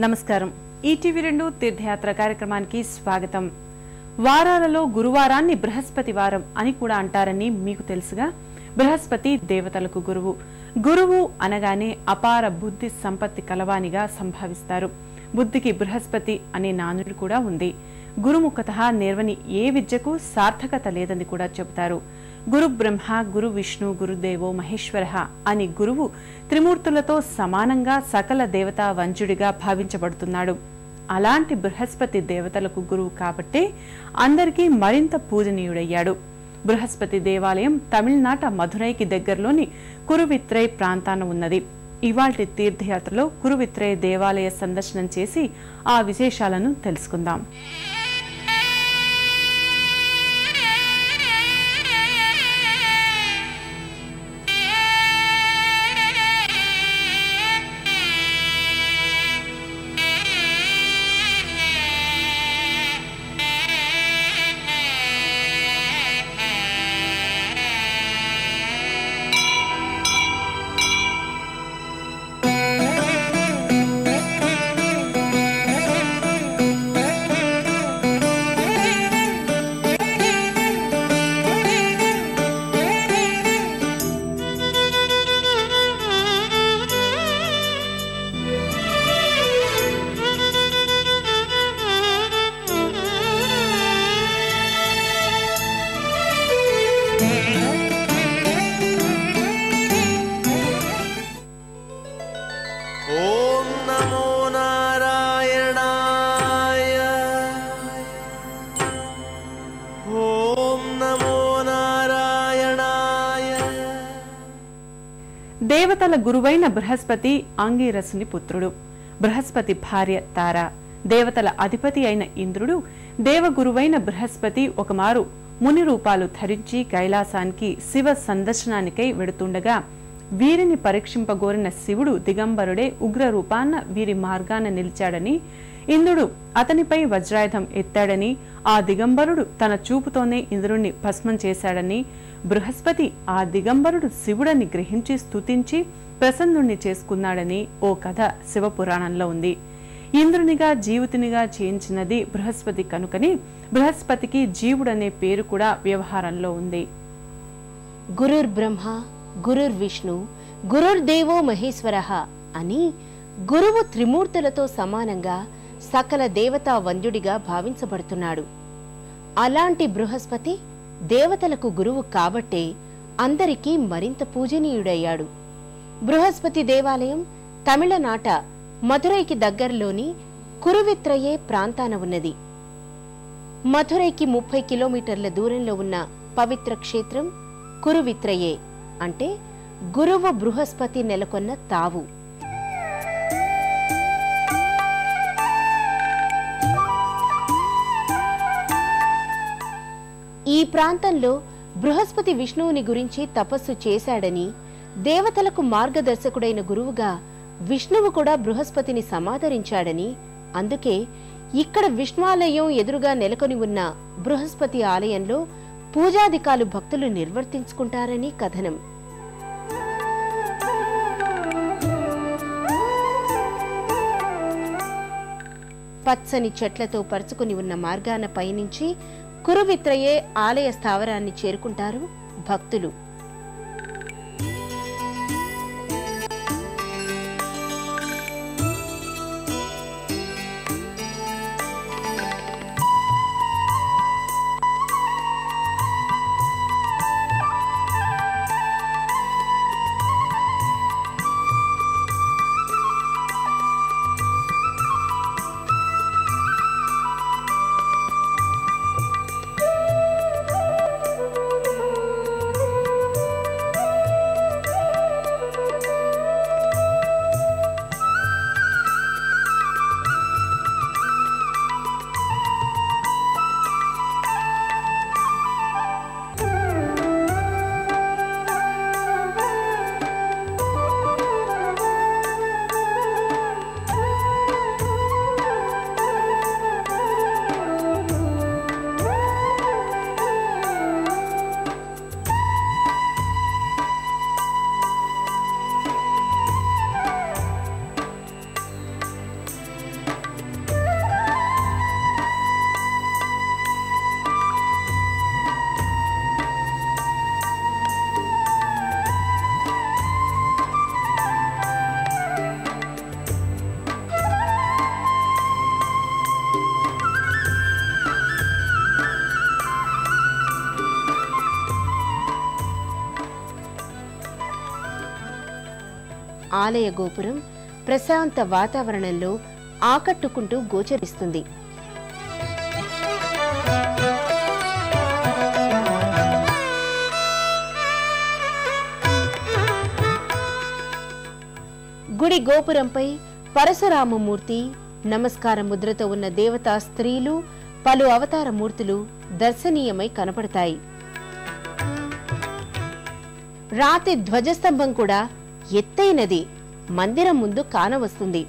నమస్కారం. ఈటీవీ రెండు తీర్థయాత్ర కార్యక్రమానికి స్వాగతం. వారాలలో గురువారాన్ని బృహస్పతి వారం అని కూడా అంటారని మీకు తెలుసుగా బృహస్పతి దేవతలకు గురువు. గురువు అనగానే అపార బుద్ధి సంపత్తి కలవానిగా సంభావిస్తారు. బుద్ధికి బృహస్పతి అనే నానుడు కూడా ఉంది. గురుముఖత నేర్వని ఏ విద్యకు సార్థకత లేదని కూడా చెబుతారు. గురు బ్రహ్మ గురు విష్ణు గురుదేవో మహేశ్వర అని గురువు త్రిమూర్తులతో సమానంగా సకల దేవతా వంజుడిగా భావించబడుతున్నాడు. అలాంటి బృహస్పతి దేవతలకు గురువు కాబట్టే అందరికీ మరింత పూజనీయుడయ్యాడు. బృహస్పతి దేవాలయం తమిళనాట మధురైకి దగ్గరలోని కురువిత్రై ప్రాంతాన ఉన్నది. ఇవాల్టి తీర్థయాత్రలో కురువిత్రై దేవాలయ సందర్శనం చేసి ఆ విశేషాలను తెలుసుకుందాం. ఓం నమో నారాయణాయ. ఓం నమో నారాయణాయ. దేవతల గురువైన బృహస్పతి ఆంగీరసుని పుత్రుడు. బృహస్పతి భార్య తార. దేవతల అధిపతి అయిన ఇంద్రుడు. దేవగురువైన బృహస్పతి ఒకమారు ముని రూపాలు ధరించి కైలాసానికి శివ సందర్శనానికై వెడుతుండగా వీరిని పరీక్షింపగోరిన శివుడు దిగంబరుడే ఉగ్రరూపాన్న వీరి మార్గాన నిలిచాడని ఇంద్రుడు అతనిపై వజ్రాయుధం ఎత్తాడని ఆ దిగంబరుడు తన చూపుతోనే ఇంద్రుణ్ణి భస్మం చేశాడని బృహస్పతి ఆ దిగంబరుడు శివుడని గ్రహించి స్తుతించి ప్రసన్నుణ్ణి చేసుకున్నాడని ఓ కథ శివపురాణంలో ఉంది. ఇంద్రునిగా జీవితునిగా చేయించినది బృహస్పతి కనుకని బృహస్పతికి జీవుడనే పేరు కూడా వ్యవహారంలో ఉంది. గురుర్ బ్రహ్మ గురుర్ విష్ణు గురుర్దేవో మహేశ్వర అని గురువు త్రిమూర్తులతో సమానంగా సకల దేవతా వంద్యుడిగా భావించబడుతున్నాడు. అలాంటి బృహస్పతి దేవతలకు గురువు కాబట్టే అందరికీ మరింత పూజనీయుడయ్యాడు. బృహస్పతి దేవాలయం తమిళనాట మధురైకి దగ్గరలోని కురువిత్రయే ప్రాంతాన ఉన్నది. మధురైకి ముప్పై కిలోమీటర్ల దూరంలో ఉన్న పవిత్ర క్షేత్రం కురువిత్రయే. అంటే గురువు బృహస్పతి నెలకొన్న తావు. ఈ ప్రాంతంలో బృహస్పతి విష్ణువుని గురించి తపస్సు చేశాడని దేవతలకు మార్గదర్శకుడైన గురువుగా విష్ణువు కూడా బృహస్పతిని సమాదరించాడని అందుకే ఇక్కడ విష్ణువాలయం ఎదురుగా నెలకొని ఉన్న బృహస్పతి ఆలయంలో పూజాధికాలు భక్తులు నిర్వర్తించుకుంటారని కథనం. పచ్చని చెట్లతో పరుచుకుని ఉన్న మార్గాన పయనించి కురువిత్రయే ఆలయ స్థావరాన్ని చేరుకుంటారు భక్తులు. ఆలయ గోపురం ప్రశాంత వాతావరణంలో ఆకట్టుకుంటూ గోచరిస్తుంది. గుడి గోపురంపై పరశురామమూర్తి నమస్కార ముద్రతో ఉన్న దేవతా స్త్రీలు పలు అవతార మూర్తులు దర్శనీయమై కనపడతాయి. రాతి ధ్వజస్తంభం కూడా ఎత్తైనది. మందిరం ముందు కానవస్తుంది.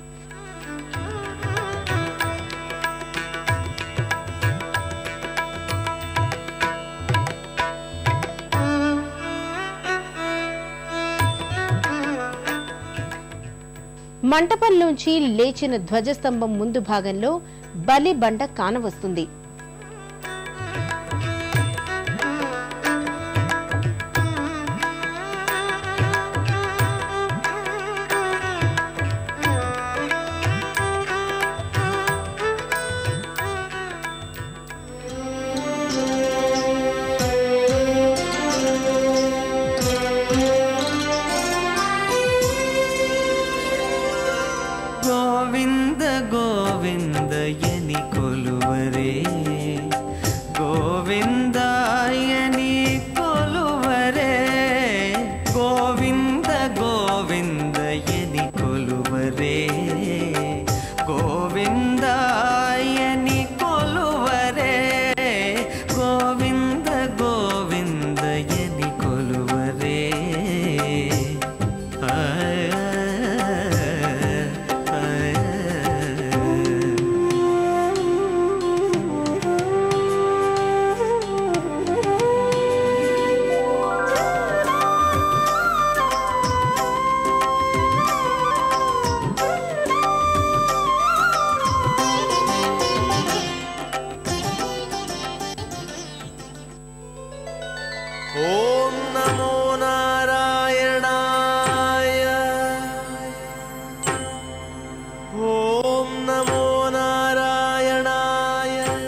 మంటపంలోంచి లేచిన ధ్వజస్తంభం ముందు భాగంలో బలి బండ కానవస్తుంది.